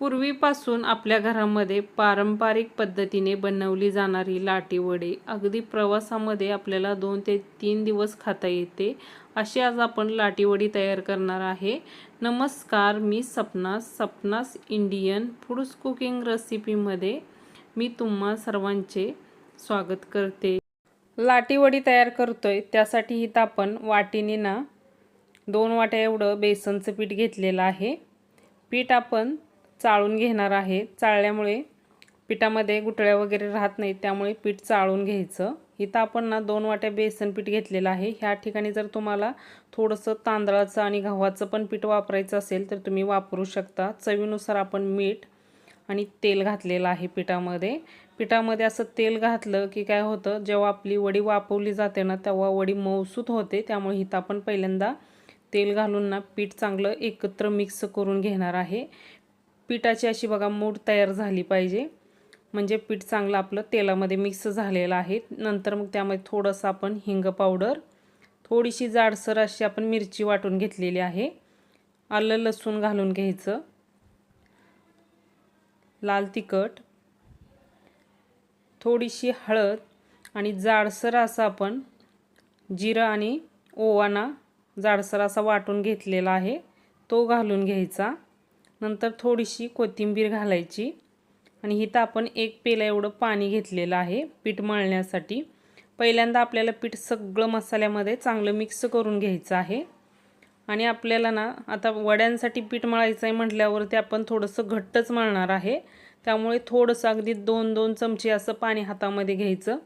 पूर्वीपासून आपल्या घरामध्ये पारंपरिक पद्धतीने बनवली जाणारी लाटीवडे अगदी प्रवासामध्ये आपल्याला दोन ते तीन दिवस खाता येते. अशी आज आपण लाटीवडी तयार करणार आहे. नमस्कार मी Sapnas Sapnas Indian foods cooking रेसिपीमध्ये मी तुम्हा सर्वांचे स्वागत करते. लाटीवडी तयार तयार करतोय. त्यासाठी इथं आपण वाटीने ना दोन वाट्या एवढं बेसनचं पीठ घेतलेलं आहे. पीठ आपण चाळून घेणार आहे. चाळल्यामुळे पिठामध्ये गुटळ्या वगैरे राहत नाहीत त्यामुळे पीठ चाळून घ्यायचं. इथं आपण ना दोन वाट्या बेसन पीठ घेतलेलं आहे. ह्या ठिकाणी जर तुम्हाला थोडंसं तांदळाचं आणि गव्हाचं पण पीठ वापरायचं असेल तर तुम्ही वापरू शकता. चवीनुसार आपण मीठ आणि तेल घातलेलं आहे पिठामध्ये. पिठामध्ये असं तेल घातलं की काय होतं जेव्हा आपली वडी वापवली जाते ना तेव्हा वडी मऊसूत होते. त्यामुळे इथं आपण पहिल्यांदा तेल घालून ना पीठ चांगलं एकत्र मिक्स करून घेणार आहे. पिठाची अशी बघा मूठ तयार झाली पाहिजे. म्हणजे पीठ चांगलं आपलं तेलामध्ये मिक्स झालेलं आहे. नंतर मग त्यामध्ये थोडंसं आपण हिंग पावडर थोडीशी जाडसर अशी आपण मिरची वाटून घेतलेली आहे. आलं लसूण घालून घ्यायचं. लाल तिखट. थोडीशी हळद आणि जाडसर असं आपण जिरं आणि ओवाना जाडसर असा वाटून घेतलेला आहे. तो घालून घ्यायचा. नंतर थोडीशी कोथिंबीर घालायची आणि इथं आपण एक पेला एवढं पाणी घेतलेलं आहे पीठ मळण्यासाठी. पहिल्यांदा आपल्याला पीठ सगळं मसाल्यामध्ये चांगलं मिक्स करून घ्यायचं आहे. आणि आपल्याला ना आता वड्यांसाठी पीठ मळायचं आहे म्हटल्यावरती आपण थोडंसं घट्टच मळणार आहे. त्यामुळे थोडंसं अगदी दोन दोन चमचे असं पाणी हातामध्ये घ्यायचं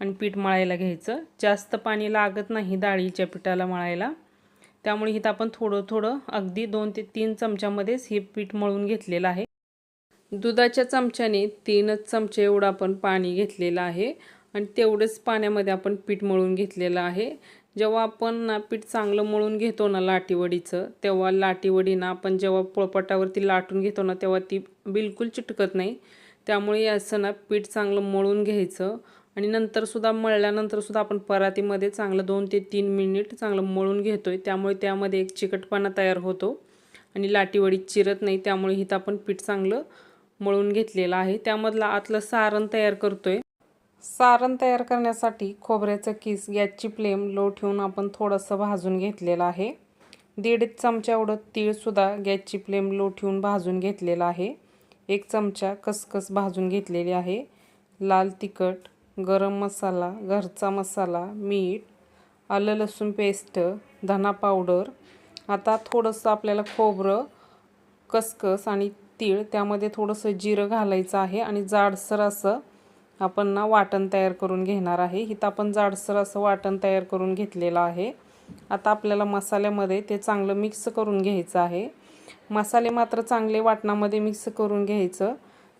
आणि पीठ मळायला घ्यायचं. जास्त पाणी लागत नाही डाळीच्या पिठाला मळायला. त्यामुळे इथं आपण थोडं थोडं अगदी दोन ते तीन चमच्यामध्येच हे पीठ मळून घेतलेलं आहे. दुधाच्या चमच्याने तीनच चमचे एवढं आपण पाणी घेतलेलं आहे आणि तेवढंच पाण्यामध्ये आपण पीठ मळून घेतलेलं आहे. जेव्हा आपण ना पीठ चांगलं मळून घेतो ना लाटीवडीचं तेव्हा लाटीवडीना आपण जेव्हा पोळपाटावरती लाटून घेतो ना तेव्हा ती बिलकुल चिटकत नाही. त्यामुळे असं ना पीठ चांगलं मळून घ्यायचं आणि नंतरसुद्धा मळल्यानंतरसुद्धा आपण परातीमध्ये चांगलं दोन ते तीन मिनिट चांगलं मळून घेतो आहे त्यामुळे त्यामध्ये एक चिकटपणा तयार होतो आणि लाटीवडी चिरत नाही त्यामुळे इथं आपण पीठ चांगलं मळून घेतलेलं आहे. त्यामधला आतलं सारण तयार करतो आहे सारण तयार करण्यासाठी खोबऱ्याचं किस गॅसची फ्लेम लो ठेवून आपण थोडंसं भाजून घेतलेलं आहे. दीड चमचा एवढं तीळसुद्धा गॅसची फ्लेम लो ठेवून भाजून घेतलेलं आहे. एक चमचा खसखस भाजून घेतलेली आहे. लाल तिखट गरम मसाला घरचा मसाला मीठ आलं लसूण पेस्ट धना पावडर. आता थोडंसं आपल्याला खोबरं कसकस आणि तीळ त्यामध्ये थोडंसं जिरं घालायचं आहे आणि जाडसर असं आपण ना वाटण तयार करून घेणार आहे. इथं आपण जाडसर असं वाटण तयार करून घेतलेलं आहे. आता आपल्याला मसाल्यामध्ये ते चांगलं मिक्स करून घ्यायचं आहे. मसाले मात्र चांगले वाटणामध्ये मिक्स करून घ्यायचं.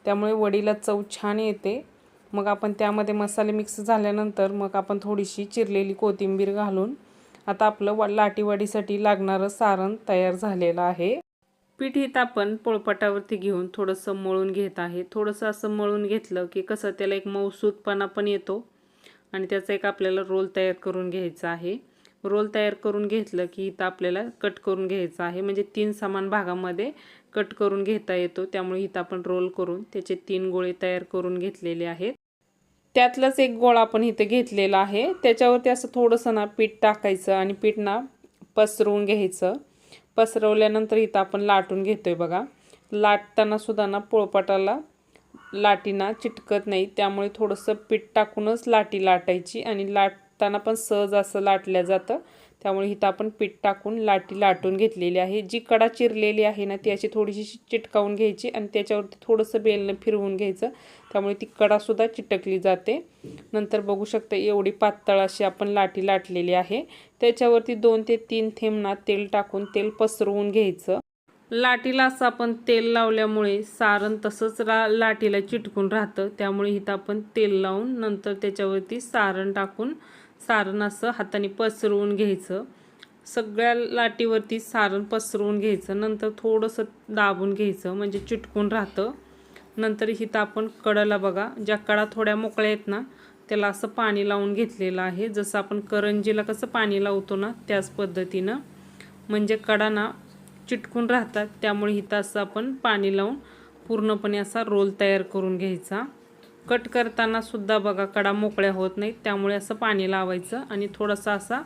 त्यामुळे वडीला चव छान येते. मग आपण त्यामध्ये मसाले मिक्स झाल्यानंतर मग आपण थोडीशी चिरलेली कोथिंबीर घालून आता आपलं वा लाटीवाडीसाठी लागणारं सारण तयार झालेलं आहे. पीठ इथं आपण पोळपाटावरती घेऊन थोडंसं मळून घेत आहे. थोडंसं असं मळून घेतलं की कसं त्याला एक मौसूदपणा पण येतो आणि त्याचा एक आपल्याला रोल तयार करून घ्यायचा आहे. रोल तयार करून घेतलं की इथं आपल्याला कट करून घ्यायचं आहे. म्हणजे तीन समान भागामध्ये कट करून घेता येतो. त्यामुळे इथं आपण रोल करून त्याचे तीन गोळे तयार करून घेतलेले आहेत. त्यातलंच एक गोळा आपण इथं घेतलेला आहे. त्याच्यावरती असं थोडंसं ना पीठ टाकायचं आणि पीठ ना पसरवून घ्यायचं. पसरवल्यानंतर इथं आपण लाटून घेतोय बघा. लाटताना सुद्धा ना पोळपाटाला लाटीना चिटकत नाही. त्यामुळे थोडंसं पीठ टाकूनच लाटी लाटायची आणि लाटताना पण सहज असं लाटल्या जातं. त्यामुळे इथं आपण पीठ टाकून लाटी लाटून घेतलेली आहे. जी कडा चिरलेली आहे ना ती अशी थोडीशी चिटकावून घ्यायची आणि त्याच्यावरती थोडंसं बेलनं फिरवून घ्यायचं. त्यामुळे ती कडासुद्धा चिटकली जाते. नंतर बघू शकता एवढी पातळ अशी आपण लाटी लाटलेली आहे. त्याच्यावरती दोन ते तीन थेंबना तेल टाकून तेल पसरवून घ्यायचं. लाटीला असं आपण तेल लावल्यामुळे सारण तसंच रा लाटीला चिटकून राहतं. त्यामुळे इथं आपण तेल लावून नंतर त्याच्यावरती सारण टाकून सारण असं हाताने पसरवून घ्यायचं. सगळ्या लाटीवरती सारण पसरवून घ्यायचं. नंतर थोडंसं दाबून घ्यायचं म्हणजे चिटकून राहतं. नंतर हिथं आपण कडाला बघा ज्या कडा थोड्या मोकळ्या आहेत ना त्याला असं पाणी लावून घेतलेलं आहे. जसं आपण करंजीला कसं पाणी लावतो ना त्याच पद्धतीनं. म्हणजे कडा ना चिटकून राहतात त्यामुळे हिथं असं आपण पाणी लावून पूर्णपणे असा रोल तयार करून घ्यायचा. कट करताना सुद्धा बघा कडा मोकळ्या होत नाहीत. त्यामुळे असं पाणी लावायचं आणि थोडासा असा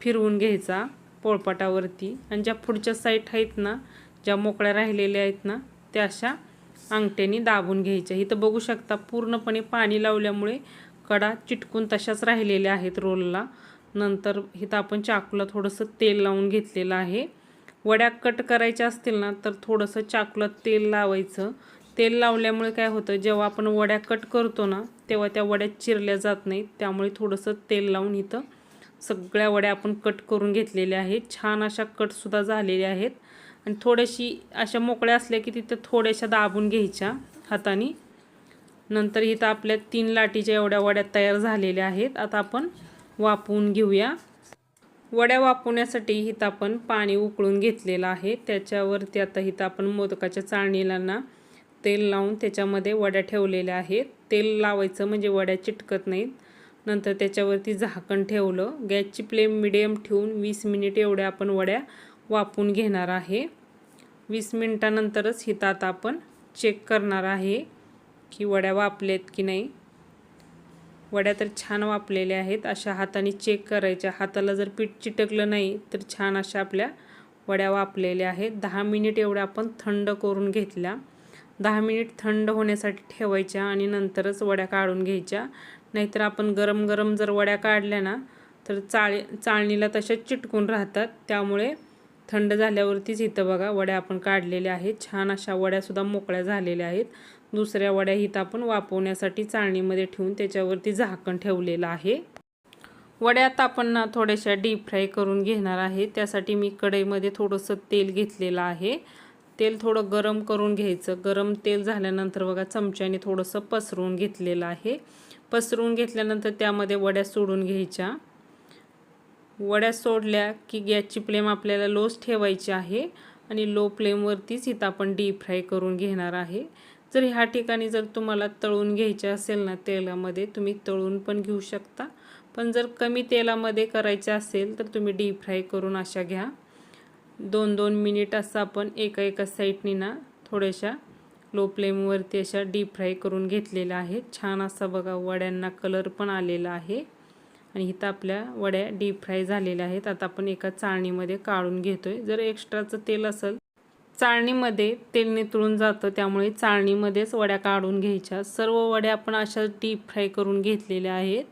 फिरवून घ्यायचा पोळपाटावरती. आणि ज्या पुढच्या साईड आहेत ना ज्या मोकळ्या राहिलेल्या आहेत ना त्या अशा अंगठ्याने दाबून घ्यायच्या. इथं बघू शकता पूर्णपणे पाणी लावल्यामुळे कडा चिटकून तशाच राहिलेल्या आहेत रोलला. नंतर इथं आपण चाकूला थोडंसं तेल लावून घेतलेलं आहे. वड्या कट करायच्या असतील ना तर थोडंसं चाकूला तेल लावायचं. तेल लावल्यामुळे काय होतं जेव्हा आपण वड्या कट करतो ना तेव्हा त्या वड्या चिरल्या जात नाहीत. त्यामुळे थोडंसं तेल लावून इथं सगळ्या वड्या आपण कट करून घेतलेल्या आहेत. छान अशा कटसुद्धा झालेल्या आहेत. आणि थोड्याशी अशा मोकळ्या असल्या की तिथं थोड्याशा दाबून घ्यायच्या हाताने. नंतर इथं आपल्या तीन लाटीच्या एवढ्या वड्या तयार झालेल्या आहेत. आता आपण वापवून घेऊया. वड्या वापवण्यासाठी इथं आपण पाणी उकळून घेतलेलं आहे. त्याच्यावरती आता इथं आपण मोदकाच्या चाळणीला ना तेल लावून त्याच्यामध्ये वड्या ठेवलेल्या आहेत. तेल लावायचं म्हणजे वड्या चिटकत नाहीत. नंतर त्याच्यावरती झाकण ठेवलं. गॅसची फ्लेम मिडियम ठेवून वीस मिनिट एवढ्या आपण वड्या वापून घेणार आहे. वीस मिनटानंतरच हिथं आता आपण चेक करणार आहे की वड्या वापल्यात की नाही. वड्या तर छान वापलेल्या आहेत. अशा हाताने चेक करायच्या. हाताला जर पीठ चिटकलं नाही तर छान अशा आपल्या वड्या वापलेल्या आहेत. दहा मिनिट एवढ्या आपण थंड करून घेतल्या. दहा मिनिट थंड होण्यासाठी ठेवायच्या आणि नंतरच वड्या काढून घ्यायच्या. नाहीतर आपण गरम गरम जर वड्या काढल्या ना तर चाळी चाळणीला तशाच चिटकून राहतात. त्यामुळे थंड झाल्यावरतीच इथं बघा वड्या आपण काढलेल्या आहेत. छान अशा वड्यासुद्धा मोकळ्या झालेल्या आहेत. दुसऱ्या वड्या इथं आपण वापवण्यासाठी चाळणीमध्ये ठेवून त्याच्यावरती झाकण ठेवलेलं आहे. वड्या आता आपण ना थोड्याशा डीप फ्राय करून घेणार आहे. त्यासाठी मी कढईमध्ये थोडंसं तेल घेतलेलं आहे. तेल थोडं गरम करून घ्यायचं. गरम तेल झाल्यानंतर बघा चमच्याने थोडंसं पसरवून घेतलेलं आहे. पसरवून घेतल्यानंतर त्यामध्ये वड्या सोडून घ्यायच्या. वड्या सोडल्या की गॅसची फ्लेम आपल्याला लोच ठेवायची आहे आणि लो फ्लेमवरतीच इथं आपण डीप फ्राय करून घेणार आहे. जर ह्या ठिकाणी जर तुम्हाला तळून घ्यायचे असेल ना तेलामध्ये तुम्ही तळून पण घेऊ शकता. पण जर कमी तेलामध्ये करायचे असेल तर तुम्ही डीप फ्राय करून अशा घ्या. दोन दोन मिनिट असं आपण एका एका साईडनी ना थोड्याशा लो फ्लेमवरती अशा डीप फ्राय करून घेतलेल्या आहेत. छान असा बघा वड्यांना कलर पण आलेला आहे. आणि इथं आपल्या वड्या डीप फ्राय झालेल्या आहेत. आता आपण एका चाळणीमध्ये काढून घेतोय. जर एक्स्ट्राचं तेल असेल चाळणीमध्ये तेल नितळून जातं त्यामुळे चाळणीमध्येच वड्या काढून घ्यायच्या. सर्व वड्या आपण अशा डीप फ्राय करून घेतलेल्या आहेत.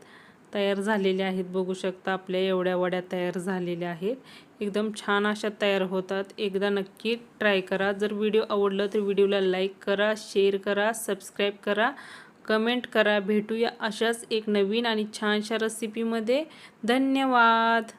तयार झालेल्या आहेत. बघू शकता आपल्या एवढ्या वड्या तयार झालेल्या आहेत. एकदम छान अशा तयार होतात. एकदा नक्की ट्राय करा. जर व्हिडिओ आवडलं तर व्हिडिओला लाईक करा शेअर करा सबस्क्राईब करा. कमेंट करा. भेटूया अशाच एक नवीन आणि छानशा रेसिपीमध्ये धन्यवाद!